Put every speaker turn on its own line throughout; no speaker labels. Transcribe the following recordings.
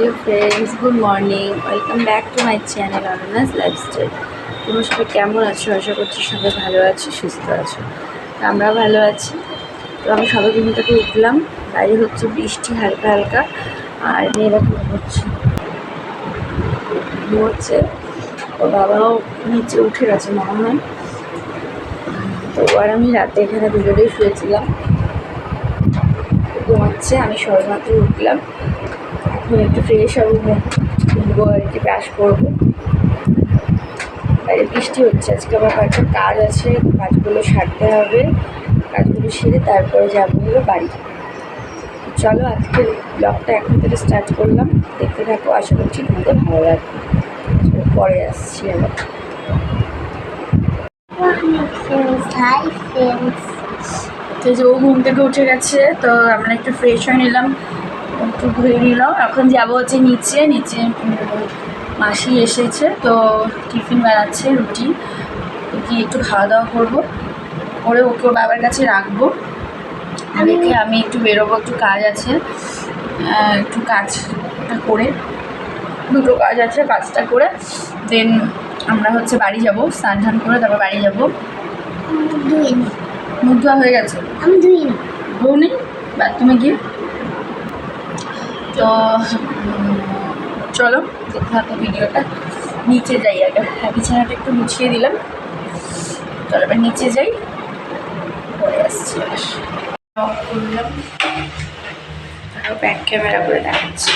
Hello friends good morning welcome back to my channel অননাস lifestyle তোমরা সবাই কেমন আছো? আশা করছি সবাই ভালো আছো, সুস্থ আছো। তো আমরা ভালো আছি। তো আমি সবাই ঘুম থেকে উঠলাম। বাইরে হচ্ছে বৃষ্টি, হালকা হালকা। আর মেয়েরা ঘুমোচ্ছে। ঘুমোচ্ছে। ও বাবাও নিচে উঠে গেছে, মনে হয়। তো আর আমি রাতে এখানে দুজনেই শুয়েছিলাম। ঘুমাচ্ছে, আমি সবেমাত্র উঠলাম। একটু ফ্রেশ হব মুখ ধুবো আর কি ব্রাশ করব। বাইরে বৃষ্টি হচ্ছে আজকে আমার কয়েকটা কাজ আছে কাজগুলো সারতে হবে কাজগুলো সেরে তারপরে যাব হলো বাড়ি। চলো আজকে ব্লগটা এখন থেকে স্টার্ট করলাম। দেখতে থাকো আশা করছি তোমাদের ভালো লাগবে। পরে আসছি আবার।
ফ্রেন্ডস
তো যে ও ঘুম থেকে উঠে গেছে তো আমরা একটু ফ্রেশ হয়ে নিলাম। একটু ঘুরে নিলাম। এখন যাব হচ্ছে নিচে। নিচে মাসি এসেছে তো টিফিন বানাচ্ছে রুটি। গিয়ে একটু খাওয়া দাওয়া করব। করে ওকে বাবার কাছে রাখব। রেখে আমি একটু বেরোবো একটু কাজ আছে। একটু কাজটা করে দুটো কাজ আছে কাজটা করে। দেন আমরা হচ্ছে বাড়ি যাব স্নান টান করে তারপর বাড়ি যাব। মুখ ধোয়া হয়ে গেছে?
আমি
বউ নেই? বাথরুমে গিয়ে? তো, চলো দেখতে ভিডিওটা নিচে যাই আগে। হ্যাঁ বিছানাটা একটু মুছিয়ে দিলাম। চলো, এবার নিচে যাই। পরে আসছি আবার। করলাম। আরও ব্যাক ক্যামেরা করে দেখাচ্ছি।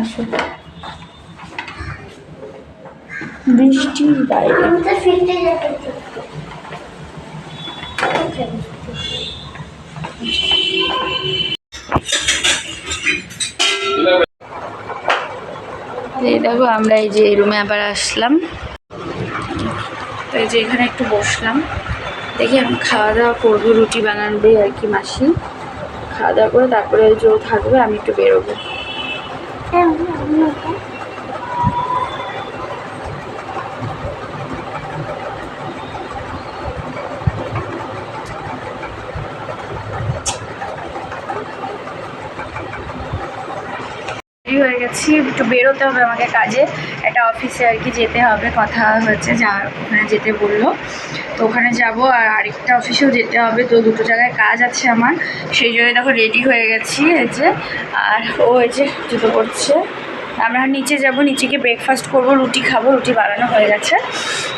আসো। বৃষ্টির বাইরে
আমি তো ফিরতে যেতে
এই দেখো, আমরা এই যে রুমে আবার আসলাম। তো এই যে এখানে একটু বসলাম। দেখি এখন খাওয়া দাওয়া করব, রুটি বানাবে আর কি মাসি। খাওয়া দাওয়া করে তারপরে যে থাকবে, আমি একটু বেরোবো রেডি হয়ে গেছি একটু বেরোতে হবে আমাকে কাজে। একটা অফিসে আর কি যেতে হবে, কথা হয়েছে যা ওখানে যেতে বলল। তো ওখানে যাব আর আরেকটা অফিসেও যেতে হবে, তো দুটো জায়গায় কাজ আছে আমার। সেই জন্য দেখো রেডি হয়ে গেছি এই যে। আর ও এই যে জুতো করছে আমরা নিচে যাব, নিচে গিয়ে ব্রেকফাস্ট করব, রুটি খাব, রুটি বানানো হয়ে গেছে।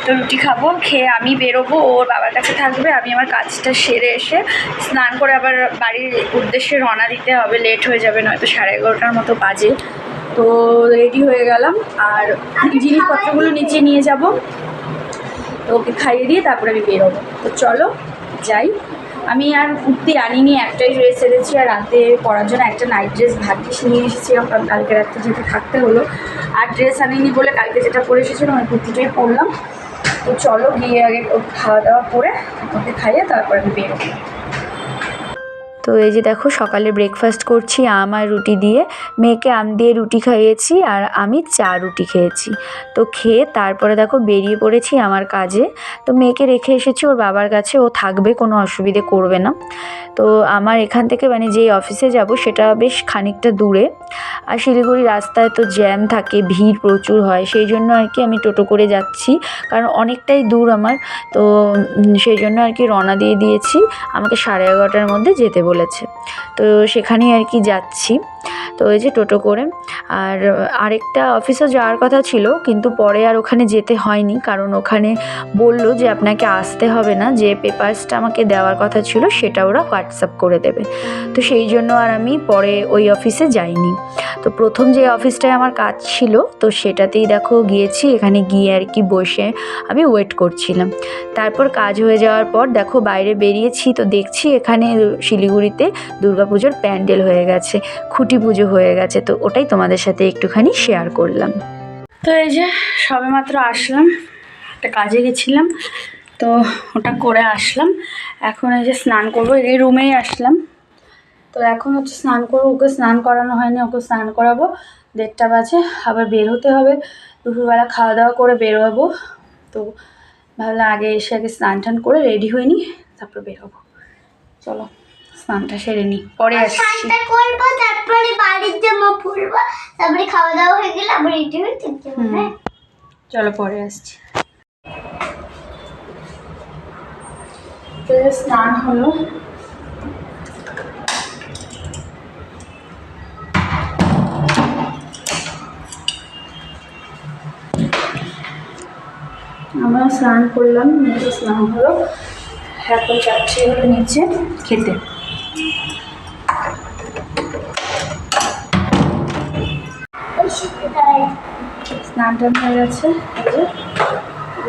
তো রুটি খাব, খেয়ে আমি বেরোবো, ওর বাবার কাছে থাকবে, আমি আমার কাজটা সেরে এসে স্নান করে আবার বাড়ির উদ্দেশ্যে রওনা দিতে হবে লেট হয়ে যাবে, নয়তো সাড়ে এগারোটার মতো বাজে। তো রেডি হয়ে গেলাম। আর জিনিসপত্রগুলো নিচে নিয়ে যাব। তো ওকে খাইয়ে দিয়ে তারপরে আমি বেরোবো তো চলো, যাই। আমি আর কুর্তি আনিনি, একটাই ড্রেস এনেছি। আর রাতে পরার জন্য একটা নাইট ড্রেস ভাগ্যিস নিয়ে এসেছিলাম কারণ কালকে রাত্রে যেহেতু থাকতে হলো। আর ড্রেস আনিনি বলে কালকে যেটা পরে এসেছিলাম ওই কুর্তিটাই পরলাম। তো চলো, গিয়ে আগে খাওয়া দাওয়া করে, ওকে খাইয়ে তারপরে আমি বেরোবো
তো এই যে দেখো, সকালে ব্রেকফাস্ট করছি আম আর রুটি দিয়ে। মেয়েকে আম দিয়ে রুটি খাইয়েছি আর আমি চা রুটি খেয়েছি। তো খেয়ে তারপরে দেখো বেরিয়ে পড়েছি আমার কাজে। তো মেয়েকে রেখে এসেছি, ওর বাবার কাছে। ও থাকবে, কোনো অসুবিধে করবে না। তো আমার এখান থেকে মানে যেই অফিসে যাব, সেটা বেশ খানিকটা দূরে। আর শিলিগুড়ি রাস্তায় তো জ্যাম থাকে, ভিড় প্রচুর হয়। সেই জন্য আর কি আমি টোটো করে যাচ্ছি, কারণ অনেকটাই দূর আমার। তো সেই জন্য আর কি রওনা দিয়ে দিয়েছি। আমাকে সাড়ে এগারোটার মধ্যে যেতে বলেছে। তো সেখানেই আর কি যাচ্ছি। তো ওই যে টোটো করে। আর আরেকটা অফিসে যাওয়ার কথা ছিল, কিন্তু পরে আর ওখানে যেতে হয়নি, কারণ ওখানে বলল যে আপনাকে আসতে হবে না, যে পেপারসটা আমাকে দেওয়ার কথা ছিল সেটা ওরা হোয়াটসঅ্যাপ করে দেবে। তো সেই জন্য আর আমি পরে ওই অফিসে যাইনি। তো প্রথম যে অফিসটায় আমার কাজ ছিল, তো সেটাতেই দেখো গিয়েছি, এখানে গিয়ে আর কি বসে আমি ওয়েট করছিলাম। তারপর কাজ হয়ে যাওয়ার পর দেখো বাইরে বেরিয়েছি, তো দেখছি এখানে শিলিগুড়িতে দুর্গাপুজোর প্যান্ডেল হয়ে গেছে। খুঁটি পুজো হয়ে গেছে, তো ওটাই তোমাদের সাথে একটুখানি শেয়ার করলাম।
তো এই যে সবে মাত্র আসলাম, একটা কাজে গেছিলাম, তো ওটা করে আসলাম। এখন এই যে স্নান করব, এই রুমেই আসলাম। তো এখন হচ্ছে স্নান করব, ওকে স্নান করানো হয়নি, ওকে স্নান করাবো। দেড়টা বাজে, আবার বের হতে হবে। দুপুরবেলা খাওয়া দাওয়া করে বেরোবো। তো ভাবলাম আগে এসে আগে স্নান টান করে রেডি হয়ে নিই, তারপর বেরোবো। চলো।
স্নানটা সেরে নি পরে আসছি।
করব তারপরে বাড়ির জামা পরবো তারপরে খাওয়া দাওয়া হয়ে গেলে আবার রেডি হয়ে চলতে হবে
চলো পরে আসছি। স্নান হলো। আমরা স্নান করলাম স্নান হলো। এখন যাচ্ছি হলো নিচে। খেতে। স্নান টান হয়ে গেছে।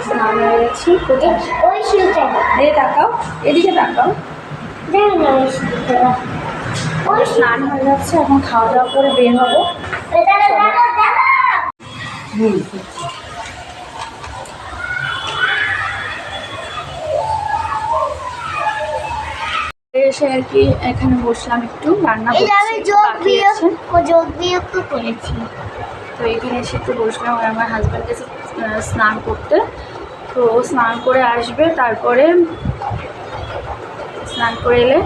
স্নান হয়ে গেছে।
ওই শীতে
তাকাও এদিকে তাকাও স্নান হয়ে যাচ্ছে এখন খাওয়া দাওয়া করে বের হব। এসে আর কি এখানে বসলাম একটু রান্না করছি, বাকি আছে।
যোগ বিয়োগ করেছি।
তো এখানে এসে একটু বসলাম আর আমার হাজব্যান্ড গেছে স্নান করতে। তো স্নান করে আসবে তারপরে স্নান করে এলে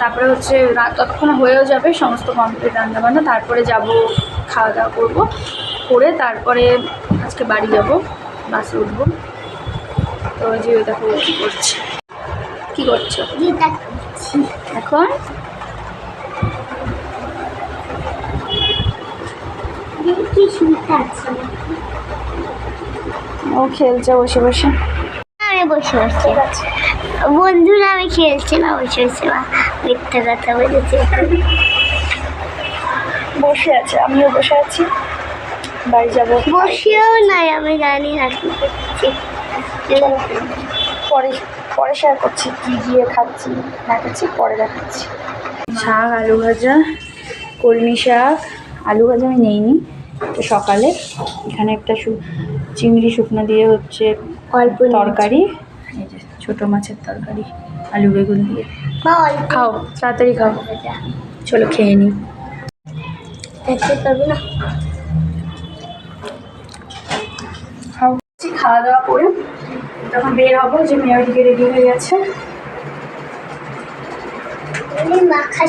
তারপরে হচ্ছে রাত ততক্ষণে হয়েও যাবে সমস্ত কমপ্লিট রান্নাবান্না। তারপরে যাব খাওয়া দাওয়া করব করে তারপরে আজকে বাড়ি যাব বাসে উঠবো। তো যে দেখো করছে। কী করছ? এখন? ও খেলছে বসে বসে।
আমি বসে বসে বন্ধুরা আমি খেলছি না বসে বসে বা মিথ্যা কথা বলেছে।
বসে আছে আমিও বসে আছি। বাড়ি যাব।
বসেও নাই আমি জানি না কি করছি।
পরে পরে শেয়ার করছি কি গিয়ে খাচ্ছি না খাচ্ছি পরে দেখাচ্ছি। শাক আলু ভাজা কলমি শাক আলু ভাজা আমি নেইনি। তো সকালে। এখানে একটা শু চিংড়ি শুকনো দিয়ে হচ্ছে
অল্প
তরকারি এই যে ছোটো মাছের তরকারি আলু বেগুন দিয়ে। খাও তাড়াতাড়ি খাও। চলো খেয়ে নিই।
পারব না?
খাও। খাওয়া দাওয়া করে তখন বের হব যে মেয়ে ওইদিকে রেডি হয়ে গেছে।
মাখা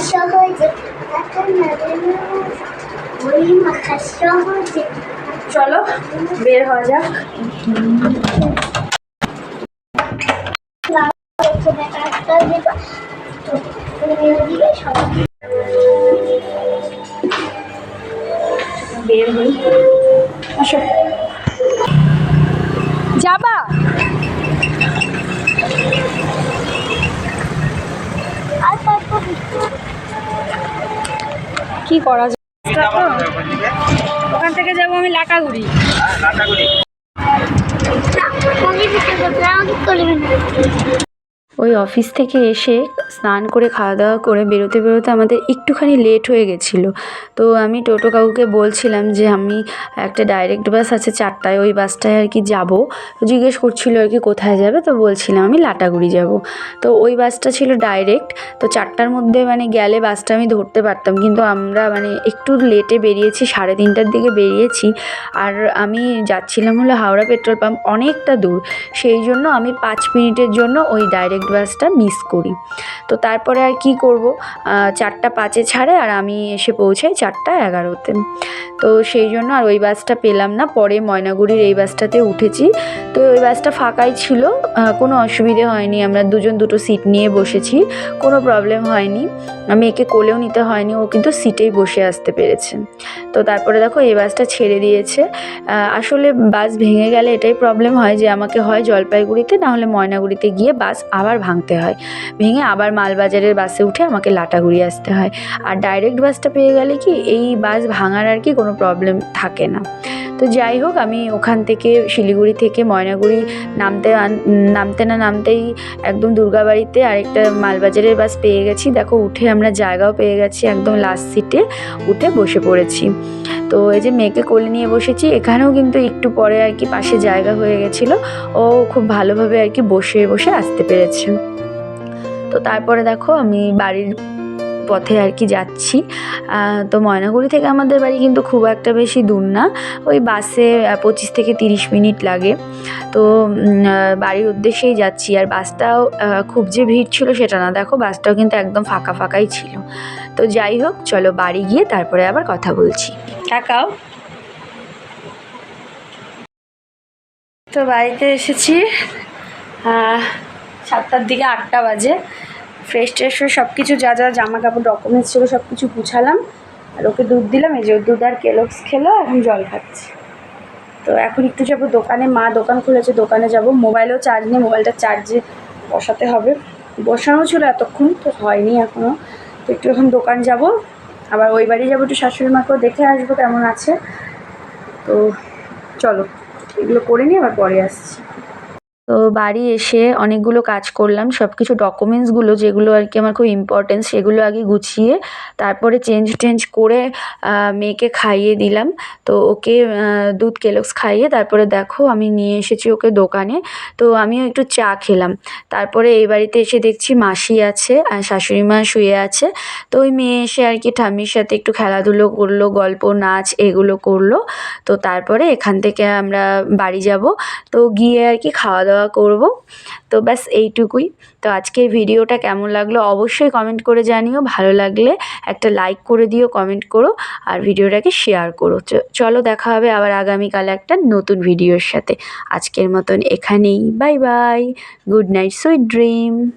চলো বের হওয়া যাক। বের হই। আসো। যাবা। কি করা যায়? ওখান থেকে যাব আমি লাকাগুড়ি
আমাকে
ওই অফিস থেকে এসে স্নান করে খাওয়া দাওয়া করে বেরোতে বেরোতে আমাদের একটুখানি লেট হয়ে গেছিল। তো আমি টোটো কাকুকে বলছিলাম যে আমি একটা ডাইরেক্ট বাস আছে চারটায়, ওই বাসটায় আর কি যাব। জিজ্ঞেস করছিল আর কি কোথায় যাবে, তো বলছিলাম আমি লাটাগুড়ি যাব। তো ওই বাসটা ছিল ডাইরেক্ট তো চারটার মধ্যে মানে গেলে বাসটা আমি ধরতে পারতাম। কিন্তু আমরা মানে একটু লেটে বেরিয়েছি, সাড়ে তিনটার দিকে বেরিয়েছি। আর আমি যাচ্ছিলাম হলো হাওড়া পেট্রোল পাম্প অনেকটা দূর। সেই জন্য আমি পাঁচ মিনিটের জন্য ওই ডাইরেক্ট বাসটা মিস করি। তো তারপরে আর কি করব? চারটা পাঁচে ছাড়ে আর আমি এসে পৌঁছাই চারটা এগারোতে। তো সেই জন্য আর ওই বাসটা পেলাম না। পরে ময়নাগুড়ির এই বাসটাতে উঠেছি। তো ওই বাসটা ফাঁকাই ছিল। কোনো অসুবিধে হয়নি। আমরা দুজন দুটো সিট নিয়ে বসেছি। কোনো প্রবলেম হয়নি। আমি একে কোলেও নিতে হয়নি। ও কিন্তু সিটেই বসে আসতে পেরেছে। তো তারপরে দেখো এই বাসটা ছেড়ে দিয়েছে। আসলে বাস ভেঙে গেলে এটাই প্রবলেম হয় যে আমাকে হয় জলপাইগুড়িতে, না হলে ময়নাগুড়িতে গিয়ে বাস আবার ভাঙতে হয়। ভেঙে আবার মালবাজারের বাসে উঠে আমাকে লাটাগুড়ি আসতে হয়। আর ডাইরেক্ট বাসটা পেয়ে গেলে কি, এই বাস ভাঙার আর কি কোনো প্রবলেম থাকে না। তো যাই হোক, আমি ওখান থেকে শিলিগুড়ি থেকে ময়নাগুড়ি নামতে নামতে না নামতেই একদম দুর্গাবাড়িতে আরেকটা মালবাজারের বাস পেয়ে গেছি। দেখো, উঠে আমরা জায়গাও পেয়ে গেছি একদম লাস্ট সিটে উঠে বসে পড়েছি। তো এই যে মেয়েকে কোলে নিয়ে বসেছি, এখানেও কিন্তু একটু পরে আর কি পাশে জায়গা হয়ে গেছিল। ও খুব ভালোভাবে আর কি বসে বসে আসতে পেরেছে। তো তারপরে দেখো আমি বাড়ির পথে আর কি যাচ্ছি। তো ময়নাগুড়ি থেকে আমাদের বাড়ি কিন্তু খুব একটা বেশি দূর না। ওই বাসে পঁচিশ থেকে তিরিশ মিনিট লাগে। তো বাড়ির উদ্দেশ্যেই যাচ্ছি। আর বাসটাও খুব যে ভিড় ছিল সেটা না। দেখো বাসটাও কিন্তু একদম ফাঁকা ফাঁকাই ছিল। তো যাই হোক, চলো বাড়ি গিয়ে তারপরে আবার কথা বলছি। তাকাও। তো বাড়িতে এসেছি। সাতটার দিকে আটটা বাজে। ফ্রেশ ট্রেশ হয়ে সব কিছু যা যা জামা কাপড় ডকুমেন্টস ছিল সব কিছু গুছালাম। আর ওকে দুধ দিলাম, এই যে দুধ আর কেলক্স খেলো এখন জল খাচ্ছে। তো এখন একটু যাব দোকানে, মা দোকান খুলেছে, দোকানে যাব। মোবাইলেও চার্জ নেই, মোবাইলটা চার্জে বসাতে হবে। বসানো ছিল এতক্ষণ, তো হয়নি এখনও তো একটু এখন দোকান যাব। আবার ওই বাড়ি যাব একটু শাশুড়ি মাকেও দেখে আসব কেমন আছে। তো চলো, এগুলো করে নিয়ে আবার পরে আসছি। তো বাড়ি এসে অনেকগুলো কাজ করলাম সব কিছু ডকুমেন্টসগুলো যেগুলো আর কি আমার খুব ইম্পর্টেন্ট সেগুলো আগে গুছিয়ে তারপরে চেঞ্জ টেঞ্জ করে মেয়েকে খাইয়ে দিলাম। তো ওকে দুধ কেলক্স খাইয়ে তারপরে দেখো আমি নিয়ে এসেছি ওকে দোকানে। তো আমিও একটু চা খেলাম। তারপরে এই বাড়িতে এসে দেখছি মাসি আছে আর শাশুড়ি মা শুয়ে আছে। তো ওই মেয়ে এসে আর কি ঠাম্মির সাথে একটু খেলাধুলো করল, গল্প, নাচ এগুলো করল। তো তারপরে এখান থেকে আমরা বাড়ি যাব। তো গিয়ে আর কি খাওয়া দাওয়া করব। তো ব্যাস এইটুকুই। তো আজকে ভিডিওটা কেমন লাগল অবশ্যই কমেন্ট করে জানিও। ভালো লাগলে একটা লাইক করে দিও কমেন্ট করো আর ভিডিওটাকে শেয়ার করো। চলো দেখা হবে আবার আগামীকাল একটা নতুন ভিডিওর সাথে। আজকের মতন এখানেই। Bye bye good night sweet dream